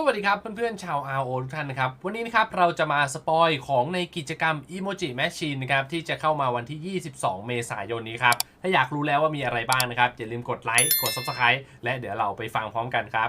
สวัสดีครับเพื่อนๆชาว RO ทุกท่านนะครับ วันนี้นะครับเราจะมาสปอยของในกิจกรรม Emoji Machine นะครับ ที่จะเข้ามาวันที่ 22 เมษายนนี้ครับ ถ้าอยากรู้แล้วว่ามีอะไรบ้างนะครับ อย่าลืมกดไลค์กด Subscribe และเดี๋ยวเราไปฟังพร้อมกันครับ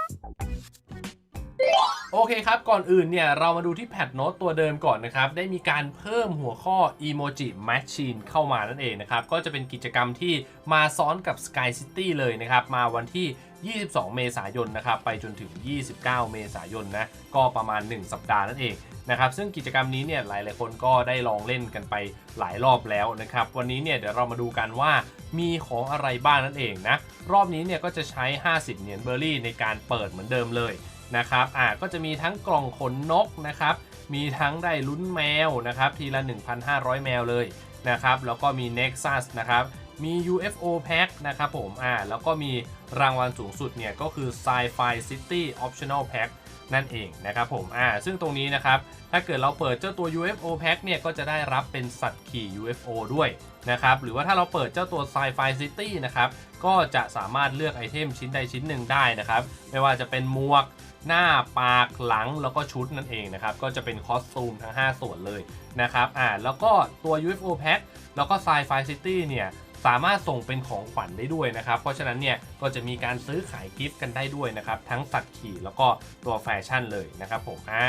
โอเคครับ ก่อนอื่นเนี่ย เรามาดูที่แพทโน้ตตัวเดิมก่อนนะครับ ได้มีการเพิ่มหัวข้อ Emoji Machine เข้ามานั่นเองนะครับ ก็จะเป็นกิจกรรมที่มาซ้อนกับ Sky City เลยนะครับ มาวันที่ 22 เมษายนนะครับ ไปจนถึง 29 เมษายนนะ ก็ประมาณ 1 สัปดาห์นั่นเองนะครับ ซึ่งกิจกรรมนี้เนี่ย หลาย ๆ คนก็ได้ลองเล่นกันไปหลายรอบแล้วนะครับ วันนี้เนี่ย เดี๋ยวเรามาดูกันว่ามีของอะไรบ้างนั่นเองนะ รอบนี้เนี่ยก็จะใช้ 50 เหรียญเบอร์รี่ในการเปิดเหมือนเดิมเลย นะครับอ่าก็จะมีทั้งกล่องขนนกนะครับ มีทั้งได้ลุ้นแมวนะครับ ทีละ 1,500 แมวเลยนะครับ แล้วก็มี Nexus นะครับ มี UFO Pack นะครับผมอ่าแล้วก็มีรางวัลสูงสุดเนี่ยก็คือ Sci-Fi City Optional Pack นั่นเองนะครับผมอ่าซึ่งตรงนี้นะครับ ถ้าเกิดเราเปิดเจ้าตัว UFO Pack เนี่ยก็จะได้รับเป็นสัตว์ขี่ UFO ด้วยนะครับ หรือว่าถ้าเราเปิดเจ้าตัว Sci-Fi City นะครับ ก็จะสามารถเลือกไอเทมชิ้นใดชิ้นหนึ่งได้นะครับ ไม่ว่าจะเป็นหมวก หน้าปากหลังแล้วก็ชุดนั่นเองนะครับ ก็จะเป็นคอสตูมทั้ง 5 ส่วนเลยนะครับอ่าแล้วก็ตัว UFO Pack แล้วก็ Sci-Fi City เนี่ยสามารถส่งเป็นของขวัญได้ด้วยนะครับ เพราะฉะนั้นเนี่ยก็จะมีการซื้อขายกิฟต์กันได้ด้วยนะครับ ทั้งสัตว์ขี่แล้วก็ตัวแฟชั่นเลยนะครับผมอ่า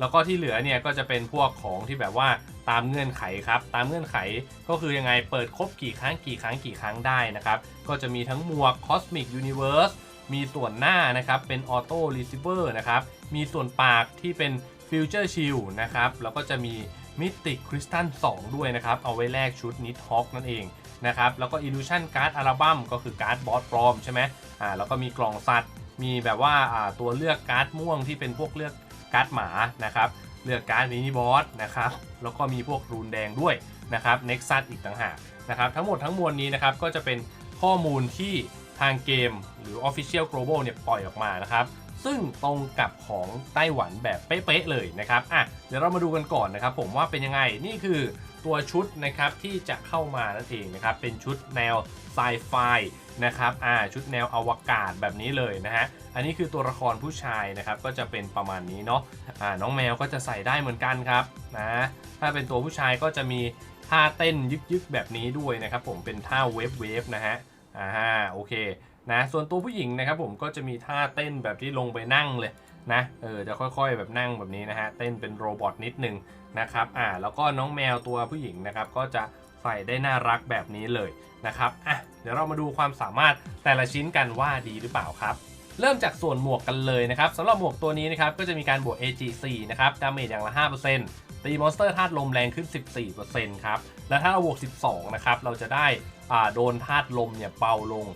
แล้วก็ที่เหลือเนี่ยก็จะเป็นพวกของที่แบบว่าตามเงื่อนไขครับ ตามเงื่อนไขก็คือยังไงเปิดครบกี่ครั้งกี่ครั้งกี่ครั้งได้นะครับ ก็จะมีทั้งหมวก Cosmic Universe มีส่วนหน้านะครับเป็นออโต้รีเซิเวอร์นะครับ มีส่วนปากที่เป็นฟิวเจอร์ชิลนะครับ แล้วก็จะมีมิติคริสตัล2 ด้วยนะครับ เอาไว้แลกชุดนิทฮอกนั่นเองนะครับ แล้วก็ Illusion Card อัลบั้มก็คือการ์ดบอสปลอมใช่ไหมอ่าแล้วก็มีกล่องสัตว์ มีแบบว่าอ่าตัวเลือกการ์ดม่วงที่เป็นพวกเลือกการ์ดหมานะครับเลือกการ์ดมินิบอสนะครับ แล้วก็มีพวกรูนแดงด้วยนะครับ Nexus อีกต่างหากนะครับ ทั้งหมดทั้งมวลนี้นะครับก็จะเป็นข้อมูลที่ ทางเกมหรือ Official Global เนี่ยปล่อยออกมานะครับ ซึ่งตรงกับของไต้หวันแบบเป๊ะๆเลยนะครับอะเดี๋ยวเรามาดูกันก่อนนะครับ ผมว่าเป็นยังไงนี่คือตัวชุดนะครับที่จะเข้ามานั่นเองนะครับ เป็นชุดแนวไซไฟนะครับอ่าชุดแนวอวกาศแบบนี้เลยนะฮะอันนี้คือตัวละครผู้ชายนะครับก็จะเป็นประมาณนี้เนาะอ่าน้องแมวก็จะใส่ได้เหมือนกันครับนะถ้าเป็นตัวผู้ชายก็จะมีท่าเต้นยึกๆแบบนี้ด้วยนะครับผมเป็นท่าเวฟเวฟนะฮะ อ่าโอเคนะส่วนตัวผู้หญิงนะครับผมก็จะมีท่าเต้นแบบที่ลงไปนั่งเลยนะเออจะค่อยๆแบบนั่งแบบนี้นะฮะเต้นเป็นโรบอทนิดนึงนะครับอ่าแล้วก็น้องแมวตัวผู้หญิงนะครับก็จะใส่ได้น่ารักแบบนี้เลยนะครับอะเดี๋ยวเรามาดูความสามารถแต่ละชิ้นกันว่าดีหรือเปล่าครับ เริ่มจากส่วนหมวกกันเลยนะครับสำหรับหมวกตัวนี้นะครับก็จะมีการบวก AG4 นะครับดาเมจอย่างละ 5%ตีมอนสเตอร์ธาตุลมแรงขึ้น 14%ครับ และถ้าเราบวก 12 นะครับ เราจะได้ โดนธาตุลมเนี่ยเบาลง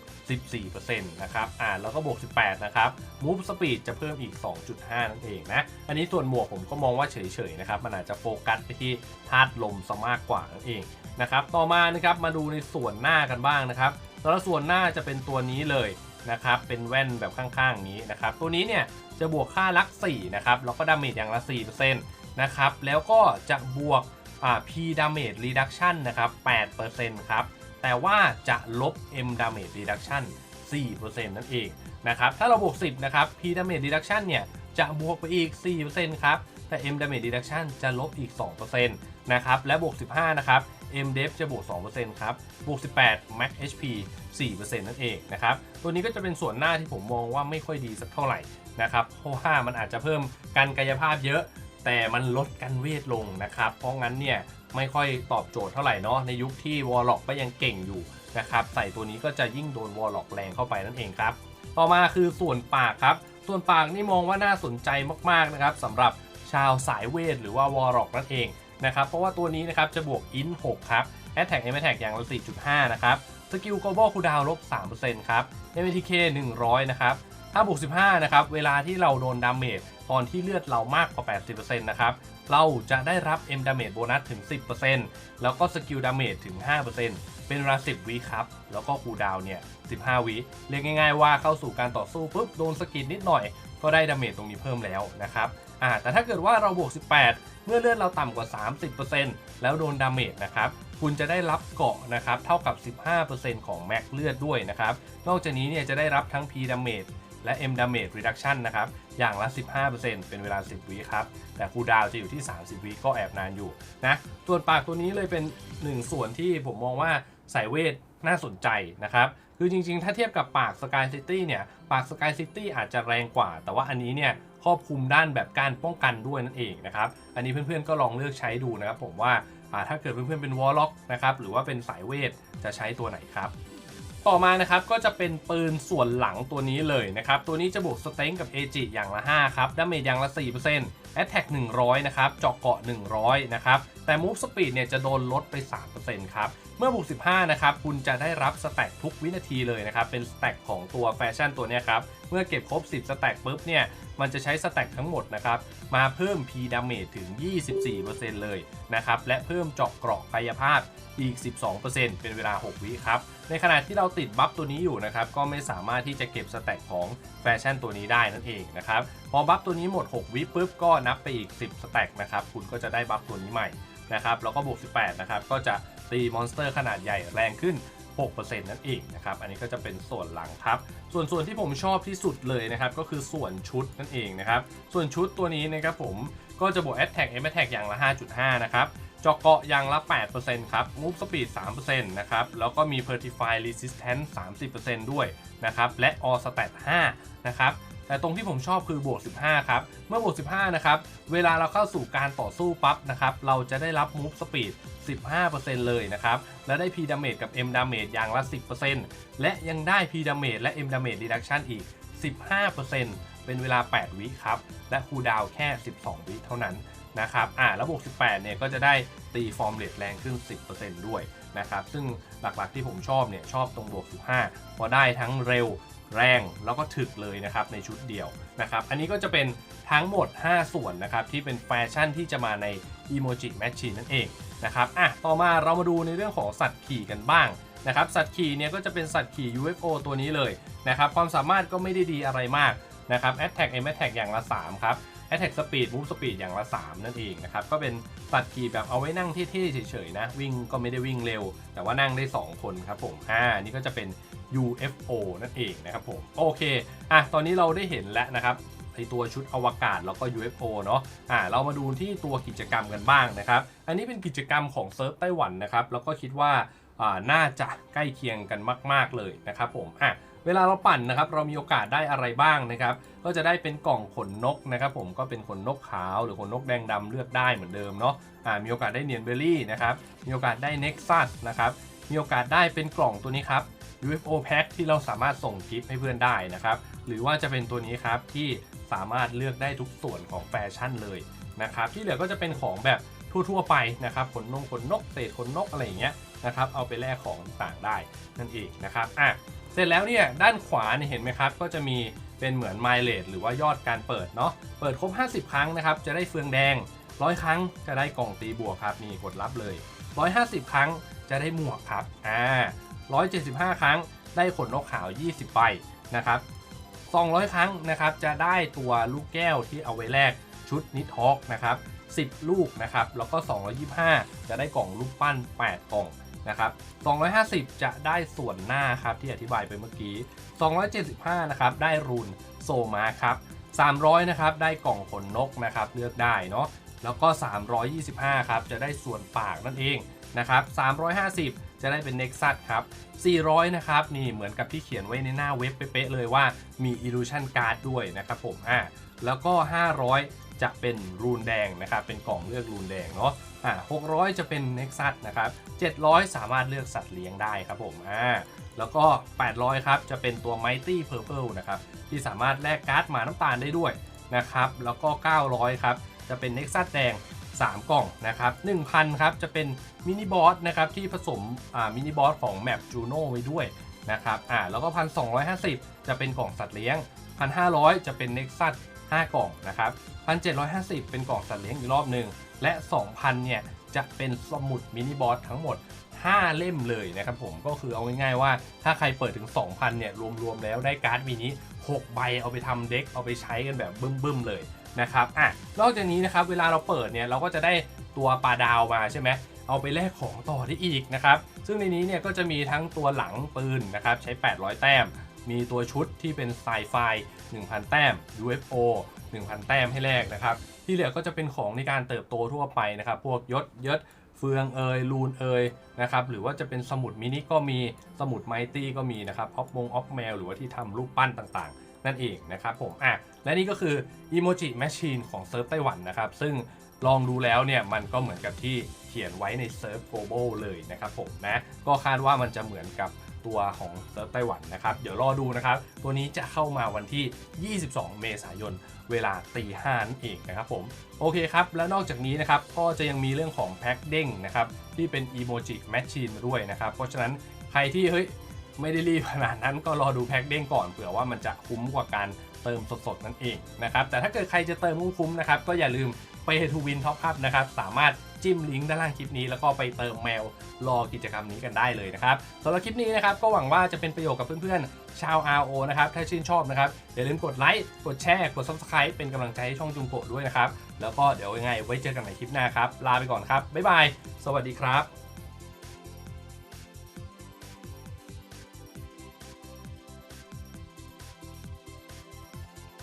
14%นะครับอ่าแล้วก็บวก 18 นะครับ Move Speed จะเพิ่มอีก 2.5 นั่นเองนะ อันนี้ส่วนหมวกผมก็มองว่าเฉยๆนะครับ มันอาจจะโฟกัสไปที่ธาตุลมซะมากกว่านั่นเองนะครับ ต่อมานะครับมาดูในส่วนหน้ากันบ้างนะครับสำหรับส่วนหน้าจะเป็นตัวนี้เลยนะครับ เป็นแว่นแบบข้างๆอย่างนี้นะครับ ตัวนี้เนี่ยจะบวกค่าลัก4นะครับ แล้วก็ดาเมจอย่างละ 4%นะครับ แล้วก็จะบวกอ่า P damage reduction นะครับ 8%ครับ แต่ว่าจะลบ M damage reduction 4%นั่นเองนะครับถ้าเราบวก 10 นะครับ P damage reduction เนี่ยจะบวกไปอีก 4%ครับ แต่ M damage reduction จะลบอีก 2%นะครับ และบวก 15 นะครับ M def จะบวก 2%ครับ บวก 18 max HP 4%นั่นเองนะครับ ตัวนี้ก็จะเป็นส่วนหน้าที่ผมมองว่าไม่ค่อยดีสักเท่าไหร่นะครับ เพราะว่ามันอาจจะเพิ่มการกายภาพเยอะ แต่มันลดกันเวทลงนะครับ เพราะงั้นเนี่ย ไม่ค่อยตอบโจทย์เท่าไหร่เนาะในยุคที่วอลล็อกก็ยังเก่งอยู่นะครับใส่ตัวนี้ก็จะยิ่งโดนวอลล็อกแรงเข้าไปนั่นเองครับ ต่อมาคือส่วนปากครับ ส่วนปากนี่มองว่าน่าสนใจมากๆนะครับสำหรับชาวสายเวทหรือว่าวอลล็อกนั่นเองนะครับเพราะว่าตัวนี้นะครับจะบวกอิน6ครับ Attack M Attack อย่างละ4.5 นะครับสกิล Global Cooldown ลบ3%ครับ MTK 100 นะครับ ถ้าบวก15 นะครับ เวลาที่เราโดนดาเมจตอนที่เลือดเรามากกว่า 80%นะครับ เราจะได้รับ M Damage โบนัสถึง 10%แล้วก็สกิลดาเมจถึง 5%เป็นเวลา 10 วิครับ แล้วก็คูลดาวเนี่ย 15 วิเรียกง่ายๆว่าเข้าสู่การต่อสู้ปุ๊บโดนสกิลนิดหน่อย ก็ได้ดาเมจตรงนี้เพิ่มแล้วนะครับอ่าแต่ถ้าเกิดว่าเราบวก 18 เมื่อเลือดเราต่ำกว่า 30%แล้วโดนดาเมจนะครับคุณจะได้รับเกาะนะครับเท่ากับ 15%ของแม็กเลือดด้วยนะครับ นอกจากนี้เนี่ยจะได้รับทั้ง P damage และ M damage reduction นะครับ อย่างละ 15%เป็นเวลา 10 วิครับ แต่คูดาวจะอยู่ที่ 30 วิก็แอบนานอยู่นะส่วนปากตัวนี้เลยเป็นหนึ่งส่วนที่ผมมองว่าสายเวทน่าสนใจนะครับ คือจริงๆ ถ้าเทียบกับปาก Sky City เนี่ย ปาก Sky City อาจจะแรงกว่า แต่ว่าอันนี้เนี่ยครอบคลุมด้านแบบการป้องกันด้วยนั่นเองนะครับ อันนี้เพื่อนๆก็ลองเลือกใช้ดูนะครับผมว่าอ่าถ้าเกิดเพื่อนๆเป็นวอลล็อกนะครับ หรือว่าเป็นสายเวทจะใช้ตัวไหนครับ ต่อมานะครับก็จะเป็นปืนส่วนหลังตัวนี้เลยนะครับ ตัวนี้จะบวกสเต็งกับเอจิอย่างละ 5 ครับดาเมจอย่างละ 4% a t t a c k 100 นะครับเจาะเกาะ 100 นะครับ แต่ Move Speed เนี่ยจะโดนลดไป 3%ครับ เมื่อบวก15 นะครับ คุณจะได้รับสแต็กทุกวินาทีเลยนะครับ เป็นสแต็กของตัวแฟชั่นตัวนี้ครับ เมื่อเก็บครบ 10 สแต็กปุ๊บเนี่ย มันจะใช้สแต็กทั้งหมดนะครับ มาเพิ่ม P damage ถึง 24%เลยนะครับ และเพิ่มเจาะเกราะกายภาพอีก 12%เป็นเวลา 6 วิครับ ในขณะที่เราติดบัฟตัวนี้อยู่นะครับ ก็ไม่สามารถที่จะเก็บสแต็กของแฟชั่นตัวนี้ได้นั่นเองนะครับ พอบัฟตัวนี้หมด 6 วิปุ๊บก็นับไปอีก 10 สแต็กนะครับ คุณก็จะได้บัฟตัวนี้ใหม่นะครับ แล้วก็บวก 18 นะครับ ก็จะ ตีมอนสเตอร์ขนาดใหญ่แรงขึ้น 6%นั่นเองนะครับ อันนี้ก็จะเป็นส่วนหลังครับ ส่วนส่วนที่ผมชอบที่สุดเลยนะครับ ก็คือส่วนชุดนั่นเองนะครับ ส่วนชุดตัวนี้นะครับผมก็จะบวก Attack M Attack อย่างละ 5.5 นะครับเจาะเกาะอย่างละ 8%ครับ Move Speed 3%นะครับ แล้วก็มี Vertify Resistance 30%ด้วยนะครับ และ All Stat 5 นะครับ แต่ตรงที่ผมชอบคือบวก 15 ครับ เมื่อบวก 15 นะครับ เวลาเราเข้าสู่การต่อสู้ปั๊บนะครับ เราจะได้รับ Move Speed 15%เลยนะครับ และได้ P Damage กับ M Damage อย่างละ 10%และยังได้ P Damage และ M Damage Reduction อีก 15%เป็นเวลา 8 วิครับ และคูลดาวแค่ 12 วิเท่านั้นนะครับ อ่า แล้วบวก 18 เนี่ย ก็จะได้ตีฟอร์มเรทแรงขึ้น 10%ด้วยนะครับ ซึ่งหลักๆที่ผมชอบเนี่ย ชอบตรงบวก 15 พอได้ทั้งเร็ว แรงแล้วก็ถึกเลยนะครับในชุดเดียวนะครับอันนี้ก็จะเป็นทั้งหมด 5 ส่วนนะครับที่เป็นแฟชั่นที่จะมาใน Emoji Machine นั่นเองนะครับอะต่อมาเรามาดูในเรื่องของสัตว์ขี่กันบ้างนะครับสัตว์ขี่เนี่ยก็จะเป็นสัตว์ขี่ UFO ตัวนี้เลยนะครับความสามารถก็ไม่ได้ดีอะไรมากนะครับ Attack M Attack อย่างละ 3 ครับ Attack Speed Move Speed อย่างละ 3 นั่นเองนะครับก็เป็นสัตว์ขี่แบบเอาไว้นั่งเท่ๆเฉยๆนะวิ่งก็ไม่ได้วิ่งเร็ว แต่ว่านั่งได้ 2 คนครับผมอ่านี่ก็จะเป็น UFO นั่นเองนะครับผมโอเคอะตอนนี้เราได้เห็นแล้วนะครับไอตัวชุดอวกาศแล้วก็ UFO เนาะอ่าเรามาดูที่ตัวกิจกรรมกันบ้างนะครับอันนี้เป็นกิจกรรมของเซิร์ฟไต้หวันนะครับแล้วก็คิดว่าอ่าน่าจะใกล้เคียงกันมาก ๆเลยนะครับผมอะเวลาเราปั่นนะครับเรามีโอกาสได้อะไรบ้างนะครับ ก็จะได้เป็นกล่องขนนกนะครับผมก็เป็นขนนกขาวหรือขนนกแดงดำเลือกได้เหมือนเดิมเนาะอ่ามีโอกาสได้เนียนเบอร์รี่นะครับมีโอกาสได้เน็กซัสนะครับมีโอกาสได้เป็นกล่องตัวนี้ครับ UFO Pack ที่เราสามารถส่งกิฟต์ให้เพื่อนได้นะครับ หรือว่าจะเป็นตัวนี้ครับที่สามารถเลือกได้ทุกส่วนของแฟชั่นเลยนะครับ ที่เหลือก็จะเป็นของแบบทั่วๆไปนะครับขนนงขนนกเศษขนนกอะไรอย่างเงี้ยนะครับ เอาไปแลกของต่างได้นั่นเองนะครับอะเสร็จแล้วเนี่ยด้านขวาเนี่ยเห็นไหมครับ ก็จะมีเป็นเหมือนไมล์เลหรือว่ายอดการเปิดเนาะเปิดครบ 50 ครั้งนะครับ จะได้เฟืองแดง 100 ครั้งจะได้กล่องตีบวกครับนี่กดรับเลย 150 ครั้งจะได้หมวกครับอ่า 175 ครั้งได้ขนนกขาว 20ใบนะครับ200 ครั้งนะครับจะได้ตัวลูกแก้วที่เอาไว้แลกชุดนิทอกนะครับ10 ลูกนะครับแล้วก็ 225 จะได้กล่องรูปปั้น 8 กล่องนะครับ250 จะได้ส่วนหน้าครับที่อธิบายไปเมื่อกี้ 275 นะครับได้รูนโซมาครับ300 นะครับได้กล่องขนนกนะครับเลือกได้เนาะแล้วก็ 325 ครับจะได้ส่วนปากนั่นเองนะครับ350 จะได้เป็น Nexus ครับ 400 นะครับนี่เหมือนกับที่เขียนไว้ในหน้าเว็บเป๊ะเลยว่ามี Illusion Card ด้วยนะครับผมอ่าแล้วก็ 500 จะเป็นรูนแดงนะครับเป็นกล่องเลือกรูนแดงเนาะอ่า600 จะเป็น Nexus นะครับ 700 สามารถเลือกสัตว์เลี้ยงได้ครับผมอ่าแล้วก็ 800 ครับ จะเป็นตัว Mighty Purple นะครับ ที่สามารถแลกการ์ดหมาน้ำตาลได้ด้วยนะครับ แล้วก็ 900 ครับ จะเป็น Nexus แดง 3 กล่องนะครับ1,000ครับจะเป็นมินิบอสนะครับที่ผสมมินิบอสของแมปจูโน่ไว้ด้วยนะครับอ่าแล้วก็ 1,250 จะเป็นกล่องสัตว์เลี้ยง 1,500 จะเป็น Nexus 5กล่องนะครับ1,750 เป็นกล่องสัตว์เลี้ยงอีกรอบหนึ่งและ 2,000 เนี่ยจะเป็นสมุดมินิบอสทั้งหมด 5 เล่มเลยนะครับผมก็คือเอาง่ายๆว่าถ้าใครเปิดถึง 2,000 เนี่ยรวมๆแล้วได้การ์ดมินิ6ใบเอาไปทำเด็กเอาไปใช้กันแบบบึ้มๆเลย นะครับอะนอกจากนี้นะครับเวลาเราเปิดเนี่ยเราก็จะได้ตัวปลาดาวมาใช่ไหมเอาไปแลกของต่อได้อีกนะครับซึ่งในนี้เนี่ยก็จะมีทั้งตัวหลังปืนนะครับใช้ 800 แต้ม มีตัวชุดที่เป็นไซไฟ1,000 แต้ม UFO 1,000 แต้มให้แลกนะครับที่เหลือก็จะเป็นของในการเติบโตทั่วไปนะครับพวกยศยศเฟืองเอยลูนเอยนะครับหรือว่าจะเป็นสมุดมินิก็มีสมุดไมตี้ก็มีนะครับออฟมงออฟแมวหรือว่าที่ทำรูปปั้นต่างๆ นั่นเองนะครับผมอะและนี่ก็คือ Emoji Machine ของเซิร์ฟไต้หวันนะครับ ซึ่งลองดูแล้วเนี่ยมันก็เหมือนกับที่เขียนไว้ในเซิร์ฟ global เลยนะครับผมนะก็คาดว่ามันจะเหมือนกับตัวของเซิร์ฟไต้หวันนะครับ เดี๋ยวรอดูนะครับ ตัวนี้จะเข้ามาวันที่ 22 เมษายน เวลาตีห้านั่นเองนะครับผม โอเคครับ แล้วนอกจากนี้นะครับ ก็จะยังมีเรื่องของแพ็คเด้งนะครับ ที่เป็น Emoji Machine ด้วยนะครับ เพราะฉะนั้นใครที่เฮ้ย ไม่ได้รีบขนาดนั้นก็รอดูแพ็คเด้งก่อนเผื่อว่ามันจะคุ้มกว่าการเติมสดๆนั่นเองนะครับแต่ถ้าเกิดใครจะเติมคุ้มๆนะครับก็อย่าลืมไป to win top up นะครับสามารถจิ้มลิงก์ด้านล่างคลิปนี้แล้วก็ไปเติมแมวรอกิจกรรมนี้กันได้เลยนะครับสำหรับคลิปนี้นะครับก็หวังว่าจะเป็นประโยชน์กับเพื่อนๆ ชาว RO นะครับถ้าชื่นชอบนะครับอย่าลืมกดไลค์กดแชร์กด subscribe เป็นกำลังใจให้ช่องจุงโกะด้วยนะครับแล้วก็เดี๋ยวยังไงไว้เจอกันใหม่คลิปหน้าครับลาไปก่อนครับบ๊ายบายสวัสดีครับ